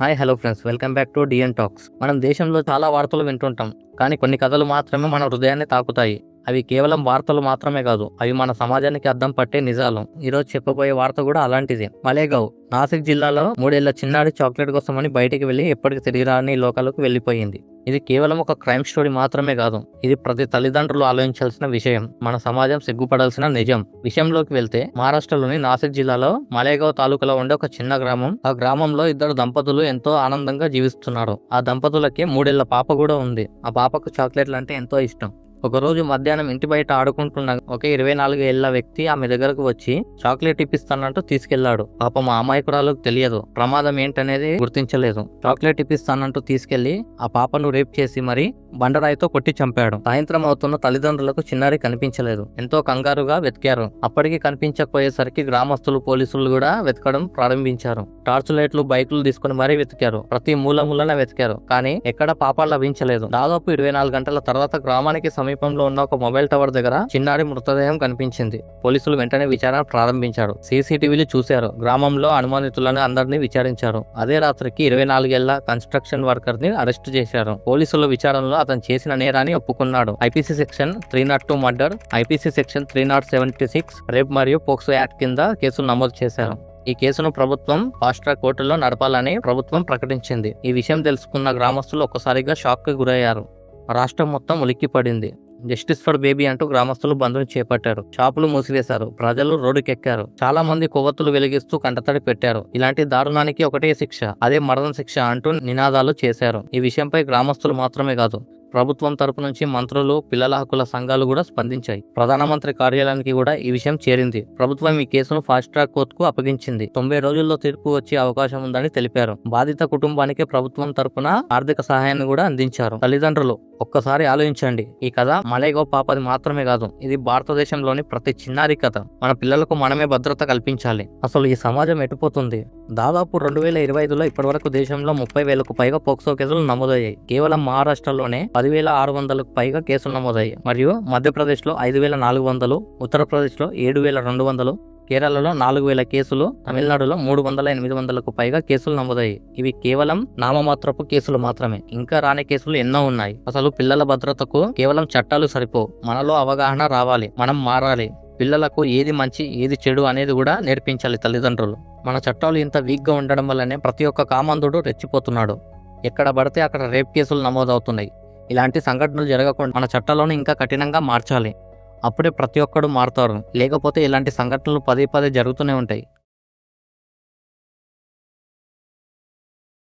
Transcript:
Hi hello friends welcome back to DN talks మనం దేశంలో చాలా వార్తలు వింటుంటాం కానీ కొన్ని కథలు మాత్రమే మన హృదయాన్ని తాకుతాయి. అవి కేవలం వార్తలు మాత్రమే కాదు అవి మన సమాజానికి అద్దం పట్టే నిజాలు. ఈరోజు చెప్పబోయే వార్త కూడా అలాంటిదే. మలేగావ్ నాసిక్ జిల్లాలో మూడేళ్ళ చిన్నారి చాక్లెట్ కోసమని బయటికి వెళ్ళి ఎప్పటికి తిరిగి రాని లోకాలకు వెళ్ళిపోయింది. ఇది కేవలం ఒక క్రైమ్ స్టోరీ మాత్రమే కాదు ఇది ప్రతి తల్లిదండ్రులు ఆలోచించాల్సిన విషయం. మన సమాజం సిగ్గుపడాల్సిన నిజం. విషయంలోకి వెళ్తే మహారాష్ట్రలోని నాసిక్ జిల్లాలో మలేగావ్ తాలూకాలో ఉండే ఒక చిన్న గ్రామం. ఆ గ్రామంలో ఇద్దరు దంపతులు ఎంతో ఆనందంగా జీవిస్తున్నారు. ఆ దంపతులకి మూడేళ్ళ పాప కూడా ఉంది. ఆ పాపకు చాక్లెట్లు అంటే ఎంతో ఇష్టం. ఒకరోజు మధ్యాహ్నం ఇంటి బయట ఆడుకుంటున్న ఒక ఇరవై నాలుగు ఏళ్ళ వ్యక్తి ఆమె దగ్గరకు వచ్చి చాక్లెట్ ఇప్పిస్తానంటూ తీసుకెళ్ళాడు. పాపం ఆ అమాయకురాలకు తెలియదు. ప్రమాదం ఏంటనేది గుర్తించలేదు. చాక్లెట్ ఇప్పిస్తానంటూ తీసుకెళ్ళి ఆ పాపను రేప్ చేసి మరి బండరాయితో కొట్టి చంపాడు. సాయంత్రం అవుతున్న తల్లిదండ్రులకు చిన్నారి కనిపించలేదు. ఎంతో కంగారుగా వెతికారు. అప్పటికి కనిపించకపోయేసరికి గ్రామస్తులు పోలీసులు కూడా వెతకడం ప్రారంభించారు. టార్చ్ లైట్లు బైకులు తీసుకుని మరీ వెతికారు. ప్రతి మూల మూలన వెతికారు. కానీ ఎక్కడ పాప లభించలేదు. దాదాపు ఇరవై నాలుగు గంటల తర్వాత గ్రామానికి సమీపంలో ఉన్న ఒక మొబైల్ టవర్ దగ్గర చిన్నారి మృతదేహం కనిపించింది. పోలీసులు వెంటనే విచారణ ప్రారంభించారు. సీసీటీవీలు చూశారు. గ్రామంలో అనుమానితులను అందరినీ విచారించారు. అదే రాత్రికి ఇరవై నాలుగేళ్ళ కన్స్ట్రక్షన్ వర్కర్ని అరెస్ట్ చేశారు. పోలీసుల విచారణలో అతను చేసిన నేరాన్ని ఒప్పుకున్నాడు. IPC section three not two murder IPC section three not seventy six rape మరియు పోక్సో యాక్ట్ కింద కేసులు నమోదు చేశారు. ఈ కేసును ప్రభుత్వం ఫాస్ట్ ట్రాక్ కోర్టులో నడపాలని ప్రభుత్వం ప్రకటించింది. ఈ విషయం తెలుసుకున్న గ్రామస్తులు ఒక్కసారిగా షాక్కి గురయ్యారు. రాష్ట్రం మొత్తం ఉలిక్కిపడింది. జస్టిస్ ఫర్ బేబీ అంటూ గ్రామస్తులు బంధుని చేపట్టారు. షాపులు మూసివేశారు. ప్రజలు రోడ్డుకెక్కారు. చాలా మంది కొవ్వొత్తులు వెలిగిస్తూ కంటతడి పెట్టారు. ఇలాంటి దారుణానికి ఒకటే శిక్ష అదే మరణ శిక్ష అంటూ నినాదాలు చేశారు. ఈ విషయంపై గ్రామస్తులు మాత్రమే కాదు ప్రభుత్వం తరపు నుంచి మంత్రులు పిల్లల హక్కుల సంఘాలు కూడా స్పందించాయి. ప్రధానమంత్రి కార్యాలయానికి కూడా ఈ విషయం చేరింది. ప్రభుత్వం ఈ కేసును ఫాస్ట్ ట్రాక్ కోర్టుకు అప్పగించింది. తొంభై రోజుల్లో తీర్పు వచ్చే అవకాశం ఉందని తెలిపారు. బాధిత కుటుంబానికి ప్రభుత్వం తరపున ఆర్థిక సహాయాన్ని కూడా అందించారు. తల్లిదండ్రులు ఒక్కసారి ఆలోచించండి. ఈ కథ మలేగో పాపది మాత్రమే కాదు ఇది భారతదేశంలోని ప్రతి చిన్నారి కథ. మన పిల్లలకు మనమే భద్రత కల్పించాలి. అసలు ఈ సమాజం ఎటుపోతుంది దాదాపు రెండు వేల ఇరవై ఐదులో ఇప్పటివరకు దేశంలో ముప్పై వేలకు పైగా పోక్సో కేసులు నమోదయ్యాయి. కేవలం మహారాష్ట్రలోనే పదివేల ఆరు వందలకు పైగా కేసులు నమోదయ్యాయి. మరియు మధ్యప్రదేశ్లో ఐదు వేల నాలుగు వందలు ఉత్తరప్రదేశ్లో ఏడు వేల రెండు వందలు కేరళలో నాలుగు వేల కేసులు తమిళనాడులో మూడు వందల ఎనిమిది వందలకు పైగా కేసులు నమోదయ్యాయి. ఇవి కేవలం నామమాత్రపు కేసులు మాత్రమే. ఇంకా రాని కేసులు ఎన్నో ఉన్నాయి. అసలు పిల్లల భద్రతకు కేవలం చట్టాలు సరిపో మనలో అవగాహన రావాలి. మనం మారాలి. పిల్లలకు ఏది మంచి ఏది చెడు అనేది కూడా నేర్పించాలి తల్లిదండ్రులు. మన చట్టాలు ఇంత వీక్గా ఉండడం వల్లనే ప్రతి ఒక్క కామందుడు రెచ్చిపోతున్నాడు. ఎక్కడ పడితే అక్కడ రేప్ కేసులు నమోదవుతున్నాయి. ఇలాంటి సంఘటనలు జరగకుండా మన చట్టాలను ఇంకా కఠినంగా మార్చాలి. అప్పుడే ప్రతి ఒక్కడు మారుతారు. లేకపోతే ఇలాంటి సంఘటనలు పదే పదే జరుగుతూనే ఉంటాయి.